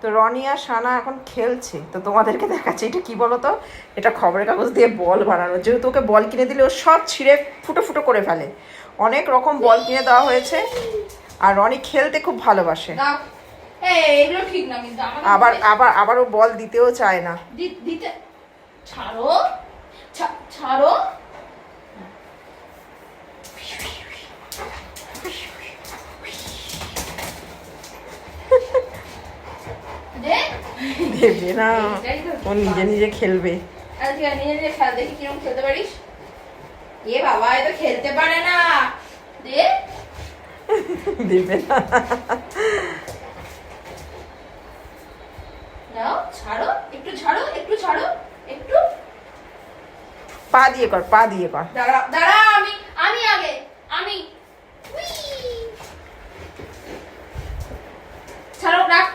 তো রনি আর সানা এখন খেলছে। তো তোমাদেরকে দেখাচ্ছে এটা কি বলো তো এটা খবরের কাগজ দিয়ে বল বানানো যেহেতু ওকে বল কিনে দিলে ও সব ছিঁড়ে ফুটো ফুটো করে ফেলে। অনেক রকম বল কিনে দেওয়া হয়েছে। আর রনি খেলতে খুব ভালোবাসে। আবার আবার আবার ও বল দিতেও চায় না। দিতে ছাড়ো। ছাড়ো। দেবে না। ও নিজে নিজে খেলবে। নিজে নিজে খেল দেখি কীরকম খেলতে পারিস। এ বাবা এ তো খেলতে পারে না। দে। দেবে না। নাও ছাড়ো একটু ছাড়ো একটু ছাড়ো একটু। পা দিয়ে কর পা দিয়ে কর। দাঁড়া দাঁড়া আমি আমি আগে আমি। ছাড়ো রাখ।